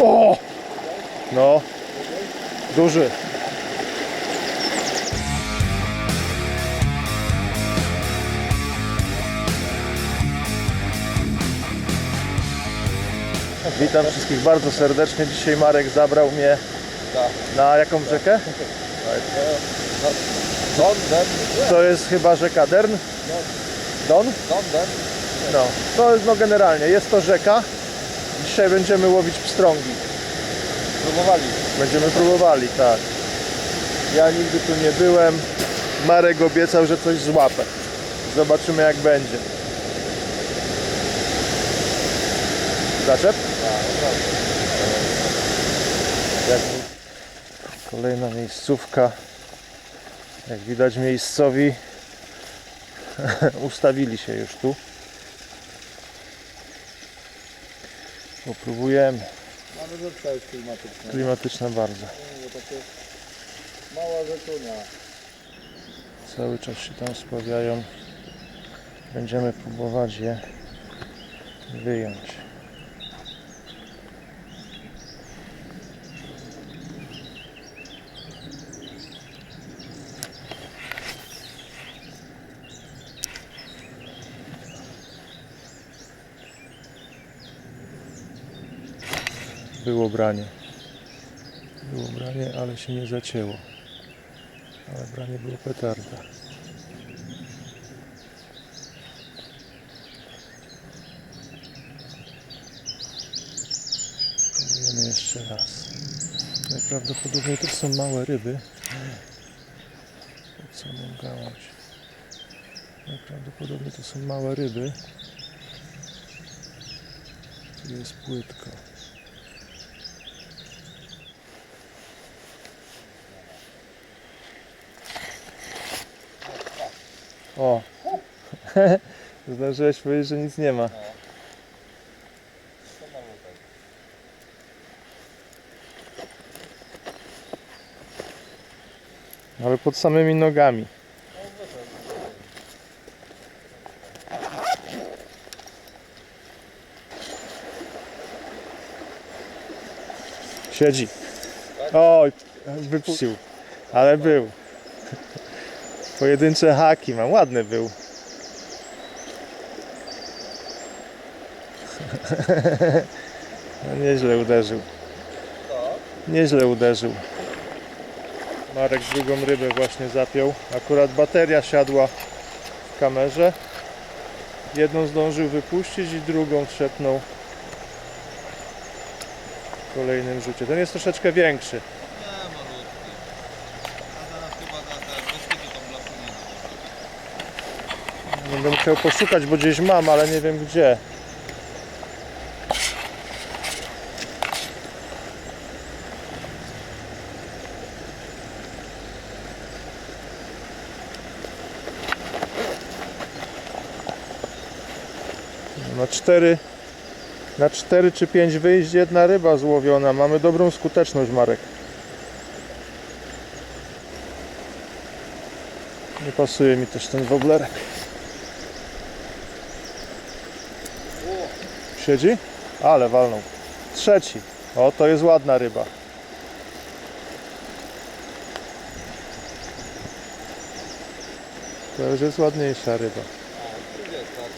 O! No, duży. Witam wszystkich bardzo serdecznie. Dzisiaj Marek zabrał mnie na jaką rzekę? To jest chyba rzeka Dern. Don? No, to jest no generalnie, jest to rzeka. Dzisiaj będziemy łowić pstrągi. Próbowali. Będziemy próbowali, tak. Ja nigdy tu nie byłem. Marek obiecał, że coś złapę. Zobaczymy jak będzie. Zaczep? Kolejna miejscówka. Jak widać miejscowi ustawili się już tu. Popróbujemy. Mamy rzeczka już klimatyczna. Klimatyczna bardzo. Takie mała rzeczunia. Cały czas się tam spławiają. Będziemy próbować je wyjąć. Było branie. Było branie, ale się nie zacięło. Ale branie było petarda. Próbujemy jeszcze raz. Najprawdopodobniej to są małe ryby. Pod samą gałąź. Najprawdopodobniej to są małe ryby. Tu jest płytko. O! Zdążyłeś powiedzieć, że nic nie ma. Ale pod samymi nogami. Siedzi. Oj, wypuścił. Ale był. Pojedyncze haki mam. Ładny był. No nieźle uderzył. Nieźle uderzył. Marek drugą rybę właśnie zapiął. Akurat bateria siadła w kamerze. Jedną zdążył wypuścić i drugą trzepnął w kolejnym rzucie. Ten jest troszeczkę większy. Nie, malutki. A zaraz chyba za te wystyki tą blasunę. Będę musiał poszukać, bo gdzieś mam, ale nie wiem gdzie. Na cztery, na cztery czy pięć wyjść jedna ryba złowiona. Mamy dobrą skuteczność, Marek. Nie pasuje mi też ten woblerek. Siedzi? Ale walnął. Trzeci. O, to jest ładna ryba. To już jest ładniejsza ryba. A, tu jest tak.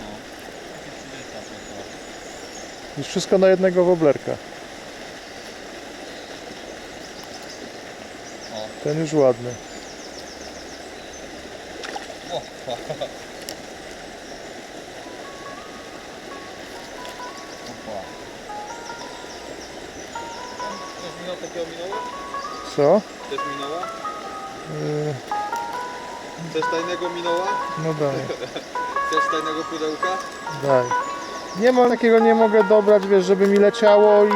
No. Takie 30 Już wszystko na jednego woblerka. Ten już ładny. Co? Też minęła? Yy, Coś tajnego minęła? no daj, Coś tajnego pudełka? daj. Nie ma takiego, nie mogę dobrać, wiesz, żeby mi leciało i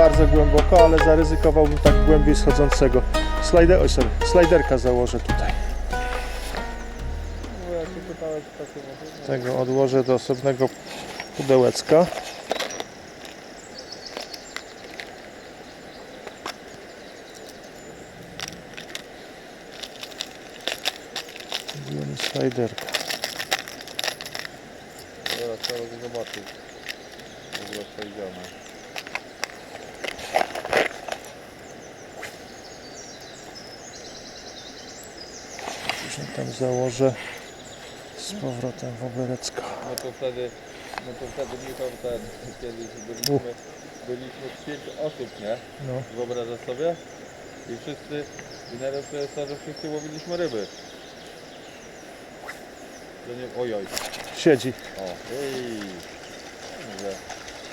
bardzo głęboko, ale zaryzykowałbym tak głębiej schodzącego. Slider, oj, sorry, sliderka założę tutaj. Tego odłożę do osobnego pudełeczka. Sliderka. Teraz trzeba go zobaczyć. W ogóle przejdziemy. Później tam założę z powrotem woberecka. No to wtedy, no to wtedy Michał ten, kiedyś byliśmy, byliśmy z pięć osób, nie? No. Wyobrażasz sobie? I wszyscy, i najlepsze jest to, że wszyscy łowiliśmy ryby. To nie, ojoj, Siedzi o, ej.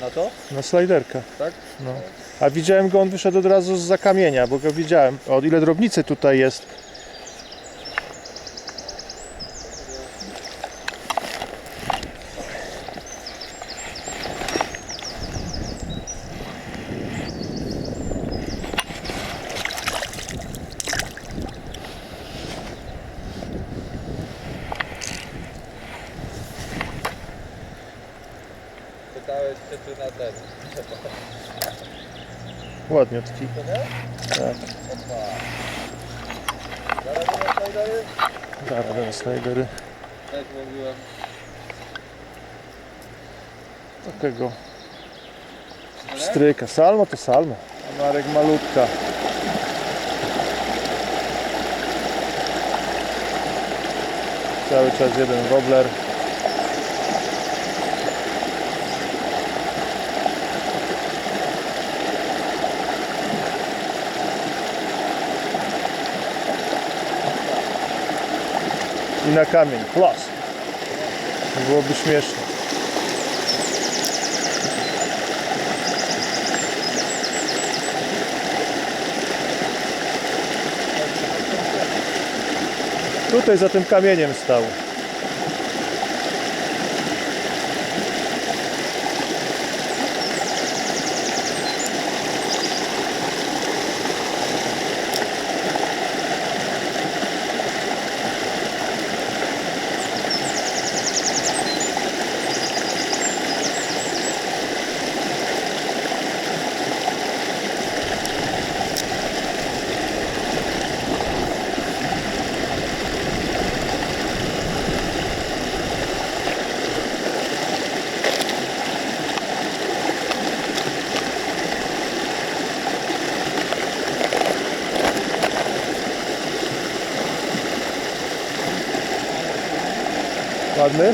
Na to? na sliderka. Tak? No. A widziałem go, on wyszedł od razu z kamienia, bo go widziałem. O ile drobnicy tutaj jest. Pytałeś się czy na ten. Ładniutki. Tak. Zaraz na slidery. Tak mówiłem. Takiego stryka. Salmo to salmo. A Marek malutka. Cały czas jeden wobler. I na kamień. Klas. Byłoby śmieszne. Tutaj za tym kamieniem stał. Ładny?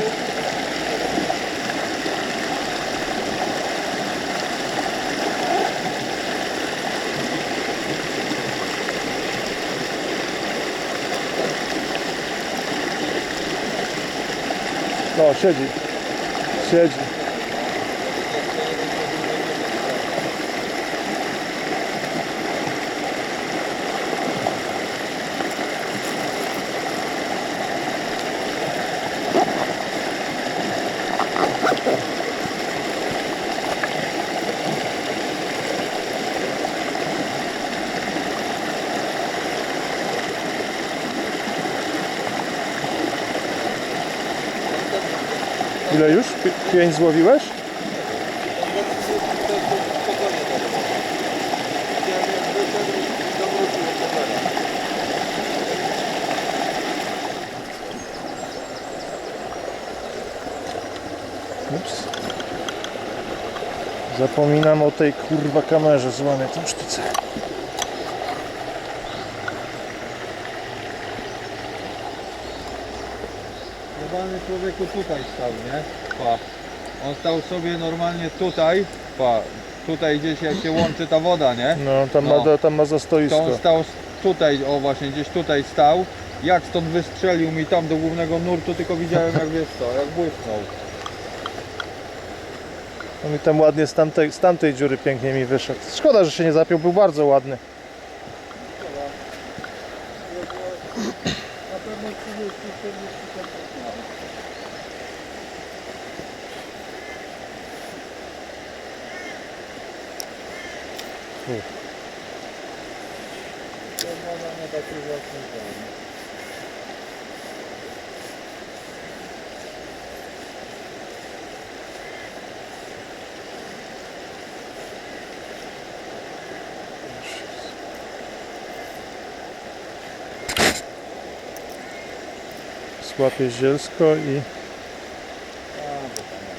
No, siedzi. Siedzi. Ile już? Pi- Pięć złowiłeś? Ups. Zapominam o tej kurwa kamerze, złamię tą sztucę. Normalny człowieku tutaj stał, nie? Pa. On stał sobie normalnie tutaj, pa. Tutaj gdzieś jak się łączy ta woda, nie? No, tam, No. Ma, tam ma To zastoisko. on stał s- tutaj, o właśnie, gdzieś tutaj stał. Jak stąd wystrzelił mi tam do głównego nurtu, tylko widziałem jak wiesz co, jak błysnął. On mi tam ładnie z tamtej, z tamtej dziury pięknie mi wyszedł. Szkoda, że się nie zapiął, był bardzo ładny. Złapię zielsko i A, bo tam mam.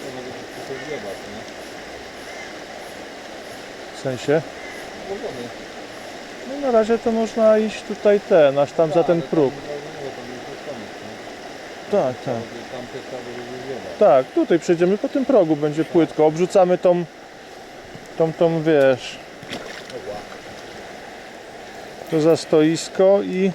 To może być tylko zjebać, nie? W sensie. No na razie to można iść tutaj ten, aż tam za ten próg. Tak, tak. Tak, tutaj przejdziemy po tym progu, będzie płytko. Obrzucamy tą, tą, tą wiesz, to za stoisko i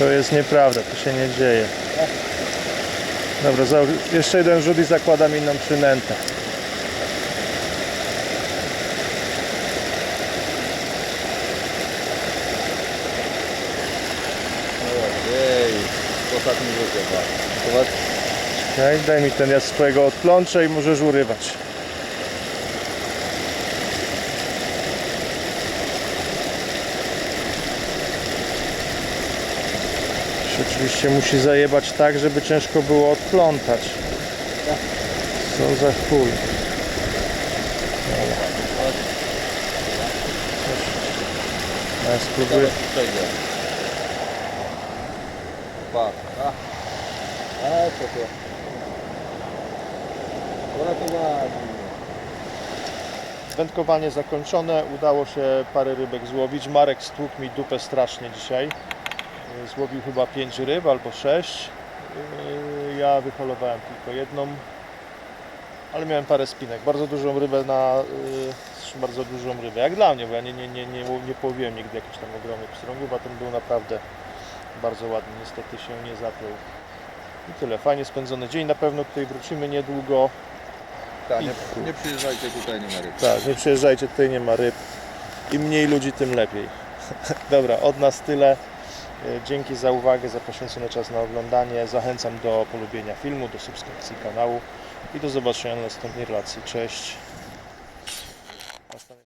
to jest nieprawda, to się nie dzieje. Dobra, jeszcze jeden rzut i zakładam inną przynętę. Ej, ostatni rzut chyba. Daj mi ten, ja swojego odplączę i możesz urywać. Oczywiście musi zajebać tak, żeby ciężko było odplątać. Co za chuj. Ja spróbuję. Zaraz przejdzie. Patrz. A, a co to? Wędkowanie zakończone, udało się parę rybek złowić. Marek stłukł mi dupę strasznie dzisiaj. Yy, Złowił chyba 5 ryb albo 6. Ja wyholowałem tylko jedną, ale miałem parę spinek. Bardzo dużą rybę na. yy, bardzo dużą rybę. Jak dla mnie, bo ja nie, nie, nie, nie, nie połowiłem nigdy jakichś tam ogromnych pstrągów, a ten był naprawdę bardzo ładny. Niestety się nie zapiął. I tyle. Fajnie spędzony dzień. Na pewno tutaj wrócimy niedługo. Tak, nie, nie przyjeżdżajcie tutaj, nie ma ryb. Tak, nie przyjeżdżajcie, tutaj nie ma ryb. Im mniej ludzi, tym lepiej. Dobra, od nas tyle. E, Dzięki za uwagę, za poświęcony czas na oglądanie. Zachęcam do polubienia filmu, do subskrypcji kanału i do zobaczenia na następnej relacji. Cześć.